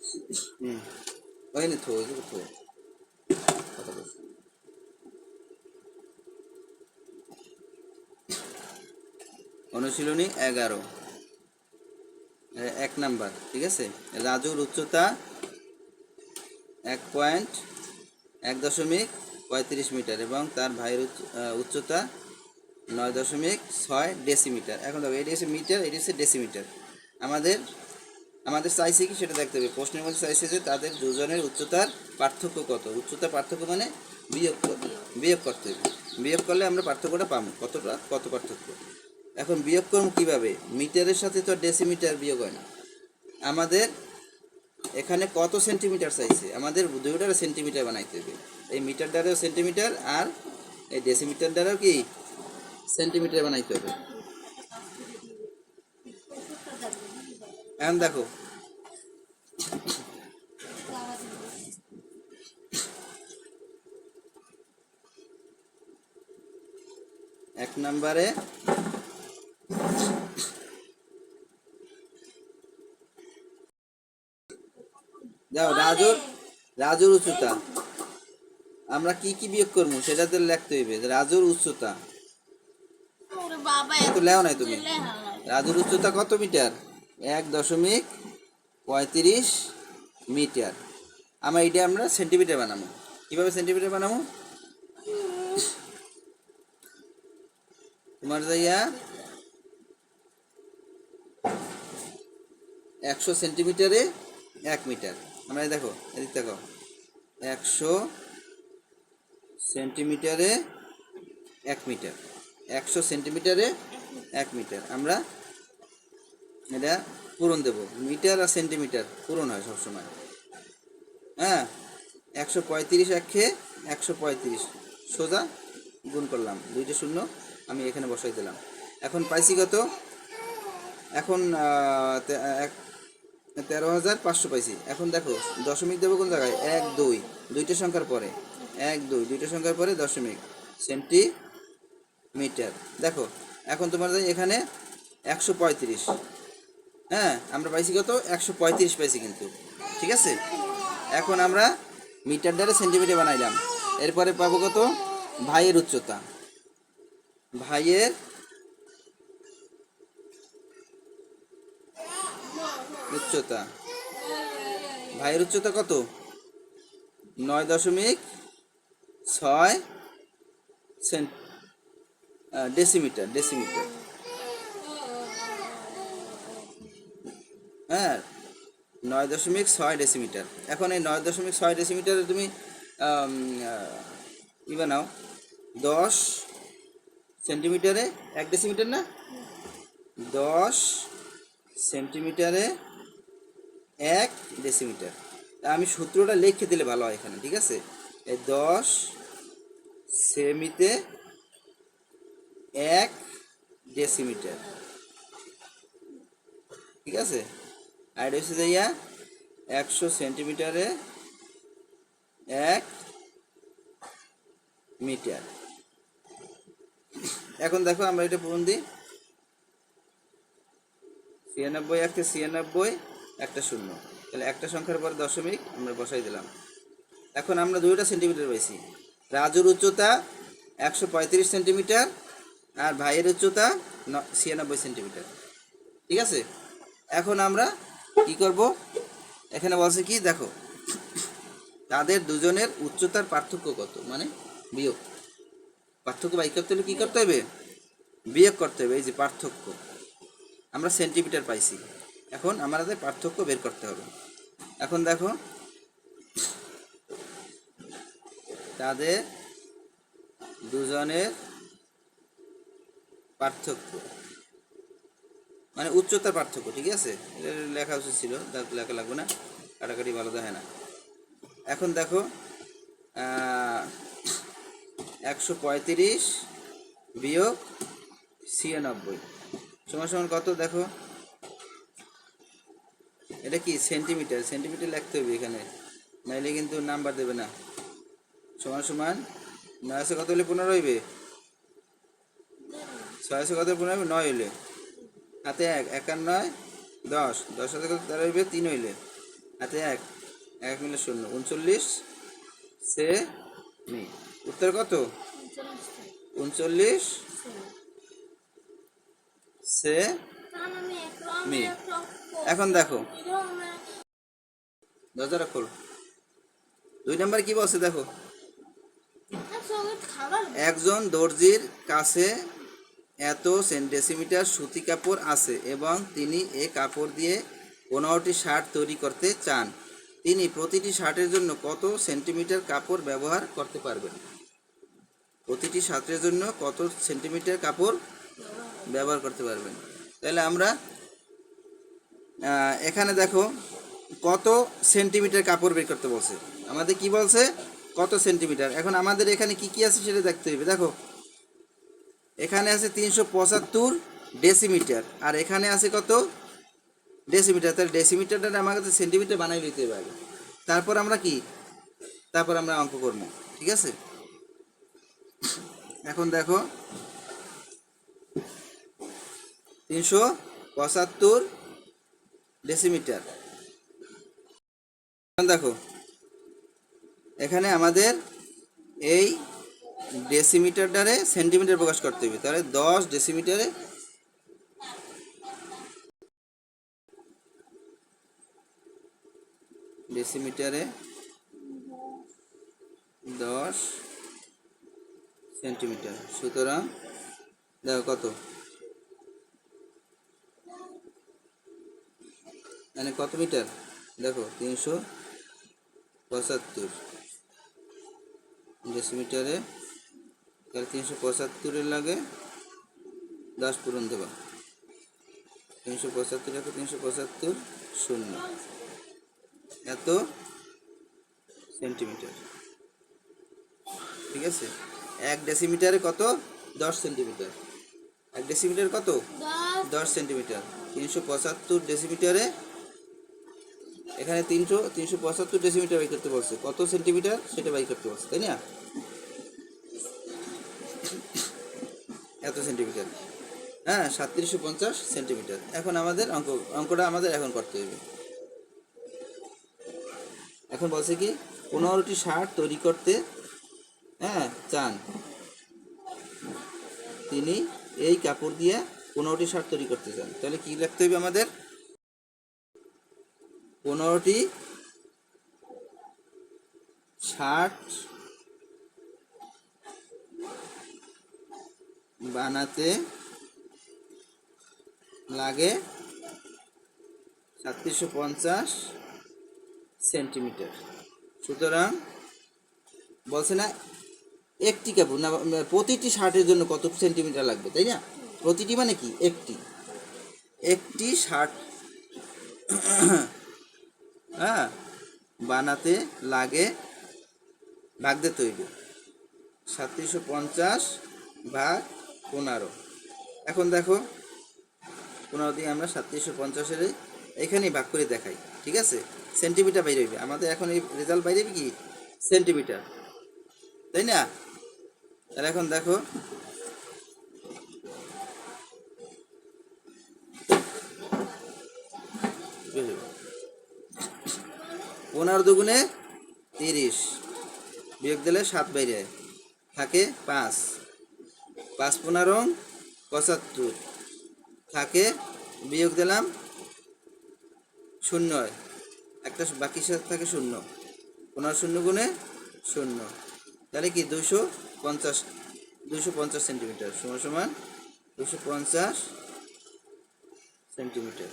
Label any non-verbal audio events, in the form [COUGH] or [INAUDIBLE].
হুম। অনুশীলনী এগারো এক নাম্বার ঠিক আছে রাজুর উচ্চতা এক পয়েন্ট এক দশমিক পঁয়ত্রিশ মিটার এবং তার ভাইয়ের উচ্চতা নয় দশমিক ছয় ডেসিমিটার। এখন দেখো এটি হচ্ছে মিটার এটি হচ্ছে ডেসিমিটার। আমাদের আমাদের চাইছে কি সেটা দেখতে হবে। প্রশ্নের মধ্যে চাইছে যে তাদের দুজনের উচ্চতার পার্থক্য কত? উচ্চতার পার্থক্য মানে বিয়োগ বিয়োগ করতে হবে। বিয়োগ করলে আমরা পার্থক্যটা পাবো। কতটা? কত পার্থক্য? এখন বিয়োগ করব কীভাবে? মিটারের সাথে তো ডেসিমিটার বিয়োগ হয় না। আমাদের এখানে কত সেন্টিমিটার চাইছে আমাদের দুইটার সেন্টিমিটার বানাইতে হবে। এই মিটার দ্বারাও সেন্টিমিটার আর এই ডেসিমিটার দ্বারাও কি? সেন্টিমিটার বানাইতে হবে। এখন দেখো। এক নম্বরে। যাও রাজুর রাজুর উচ্চতা। আমরা কি কি বিয়োগ করব সেটাতে লিখতে হইবে রাজুর উচ্চতা। তো লেও নাই তুমি। রাজুর উচ্চতা কত মিটার? এক দশমিক পঁয়ত্রিশ মিটার। আমরা এটা আমরা সেন্টিমিটার বানাবো। কীভাবে সেন্টিমিটার বানাবো? তোমার যাইয়া একশো সেন্টিমিটারে এক মিটার। আমরা দেখো, এদিক দেখো। একশো সেন্টিমিটারে এক মিটার। একশো সেন্টিমিটারে এক মিটার। আমরা এটা পূরণ দেব। মিটার আর সেন্টিমিটার পূরণ হয় সবসময়। হ্যাঁ? একশো পঁয়ত্রিশ এক খেয়ে একশো পঁয়ত্রিশ। সোজা গুণ করলাম। দুইটা শূন্য আমি এখানে বসাই দিলাম। এখন পাইছি কত? এখন তেরো হাজার পাঁচশো পাইছি। এখন দেখো, দশমিক দেবো কোন জায়গায়? এক, দুই। দুইটা সংখ্যার পরে। এক, দুই। দুইটা সংখ্যার পরে দশমিক। সেন্টি মিটার দেখো, এখন তোমার এখানে একশো পঁয়ত্রিশ। হ্যাঁ আমরা পাইছি কত? একশো পঁয়ত্রিশ পাইছি কিন্তু। ঠিক আছে? এখন আমরা মিটার দ্বারা সেন্টিমিটার বানাইলাম। এরপরে পাবো কত? ভাইয়ের উচ্চতা। ভাইয়ের উচ্চতা। ভাইয়ের উচ্চতা কত? নয় দশমিক ছয় সেন্ট ডেসিমিটার ডেসিমিটার হ্যাঁ নয় দশমিক ছয় ডেসিমিটার এখন এই নয় দশমিক ছয় ডেসিমিটারে তুমি ই বানাও। দশ সেন্টিমিটারে এক ডেসিমিটার না? দশ সেন্টিমিটারে এক ডেসিমিটার আমি সূত্রটা লিখে দিলে ভালো হয় এখানে, ঠিক আছে? এই দশ সেমিতে এক ডেসিমিটার ঠিক আছে? আর এটা যাইয়া একশো সেন্টিমিটারে এক মিটার। এখন দেখো আমরা এটা পূরণ দিই। ছিয়ানব্বই একটা ছিয়ানব্বই, একটা শূন্য। তাহলে একটা সংখ্যার পর দশমিক আমরা বসাই দিলাম। এখন আমরা দুইটা সেন্টিমিটার পাইছি। রাজুর উচ্চতা একশো পঁয়ত্রিশ সেন্টিমিটার আর ভাইয়ের উচ্চতা ছিয়ানব্বই সেন্টিমিটার। ঠিক আছে? এখন আমরা কি করব? এখানে বলছে কি, দেখো, তাদের দুজনের উচ্চতার পার্থক্য কত? মানে বিয়োগ। পার্থক্য বাই করতে হলে কী করতে হবে? বিয়োগ করতে হবে, এই যে পার্থক্য। আমরা সেন্টিমিটার পাইছি। এখন আমাদের পার্থক্য বের করতে হবে। এখন দেখো, তাদের দুজনের পার্থক্য। মানে উচ্চতার পার্থক্য, ঠিক আছে? লেখা উচিত ছিল তার লেখা লাগবে না, কাটাকাটি ভালো দেখে না। এখন দেখো একশো পঁয়ত্রিশ বিয়োগ ছিয়ানব্বই। সমান সমান কত দেখো? এটা কি, সেন্টিমিটার? সেন্টিমিটার লিখতে হবে এখানে, নাইলে কিন্তু নাম্বার দেবে না। সমান সমান নয়শো কত হলে পনেরো হইবে? ছয়শো কত পনেরো নয় হইলে। হাতে এক একার নয়, দশ। দশ হাতে কত? তেরো হইবে, তিন হইলে। হাতে এক এক মিলে শূন্য। উনচল্লিশ সে মি উত্তর কত? উনচল্লিশ। সে মি। এখন দেখো। দরজা খোল। দুই নাম্বার কি বলছে দেখো? একজন দর্জির কাছে এত ডেসিমিটার সুতি কাপড় আছে এবং তিনি এ কাপড় দিয়ে পনেরোটি শার্ট তৈরি করতে চান। তিনি প্রতিটি শার্টের জন্য কত সেন্টিমিটার কাপড় ব্যবহার করতে পারবেন? প্রতিটি শার্টের জন্য কত সেন্টিমিটার কাপড় ব্যবহার করতে পারবেন? তাহলে আমরা এখানে দেখো কত সেন্টিমিটার কাপড় বের করতে বলছে। আমাদের কি বলছে? কত সেন্টিমিটার? এখন আমাদের এখানে কি কি আছে সেটা দেখতে হবে। দেখো এখানে আছে তিনশো পঁচাত্তর ডেসিমিটার। আর এখানে আছে কত? ডেসিমিটার। তাহলে ডেসিমিটারটা আমার কাছে সেন্টিমিটার বানাই নিতে আগে। তারপর আমরা কি? তারপর আমরা অঙ্ক করব। ঠিক আছে? এখন দেখো। তিনশো পঁচাত্তর ডেসিমিটার। দেখো। এখানে আমাদের এই ডেসিমিটারটারে সেন্টিমিটার প্রকাশ করতে হবে। তাহলে দশ ডেসিমিটারে ডেসিমিটারে দশ সেন্টিমিটার। সুতরাং দেখো কত? মানে কত মিটার? দেখো, তিনশো পঁচাত্তর। ডেসিমিটারে তাহলে তিনশো পঁচাত্তরের লাগে দশ পূরণ দেবা। তিনশো পঁচাত্তর এত তিনশো পঁচাত্তর শূন্য। এত সেন্টিমিটার। ঠিক আছে? এক ডেসিমিটারে কত? দশ সেন্টিমিটার। এক ডেসিমিটার কত? দশ সেন্টিমিটার। তিনশো পঁচাত্তর ডেসিমিটারে এখানে তিনশো তিনশো পঁচাত্তর ডেসিমিটার বাই করতে বলছে। কত সেন্টিমিটার? সেটা বাই করতে বলছে, তাই না? এত সেন্টিমিটার। হ্যাঁ সাতত্রিশশো পঞ্চাশ সেন্টিমিটার। এখন আমাদের অঙ্ক, অঙ্কটা আমাদের এখন করতে হবে। এখন বলছে কি, পনেরোটি শার্ট তৈরি করতে হ্যাঁ চান। তিনি এই কাপড় দিয়ে পনেরোটি শার্ট তৈরি করতে চান। তাহলে কি লিখতে হবে আমাদের? পনেরোটি শার্ট বানাতে লাগে সাতত্রিশশো পঞ্চাশ সেন্টিমিটার। সুতরাং বলছে না, একটি কাপড় না, প্রতিটি শার্টের জন্য কত সেন্টিমিটার লাগবে, তাই না? প্রতিটি মানে কি? একটি। একটি শার্ট [COUGHS] হ্যাঁ বানাতে লাগে ভাগ হইবে সাতত্রিশশো পঞ্চাশ ভাগ পনেরো। এখন দেখো, পনেরো দিয়ে আমরা সাতত্রিশশো পঞ্চাশের এখানেই ভাগ করে দেখাই, ঠিক আছে? সেন্টিমিটার বাইরে হইবে। আমাদের এখন এই রেজাল্ট বাইরে কি? সেন্টিমিটার, তাই না? তাহলে এখন দেখো পনেরো দুগুণে তিরিশ, বিয়োগ দিলে সাত বাইরে, থাকে পাঁচ। পাঁচ পনেরো পঁচাত্তর। থাকে, বিয়োগ দিলাম শূন্য। একটা বাকি সাথে থাকে শূন্য। পনেরো শূন্য গুণে শূন্য। তাহলে কি দুশো পঞ্চাশ দুশো পঞ্চাশ সেন্টিমিটার। সমান সমান দুশো পঞ্চাশ সেন্টিমিটার।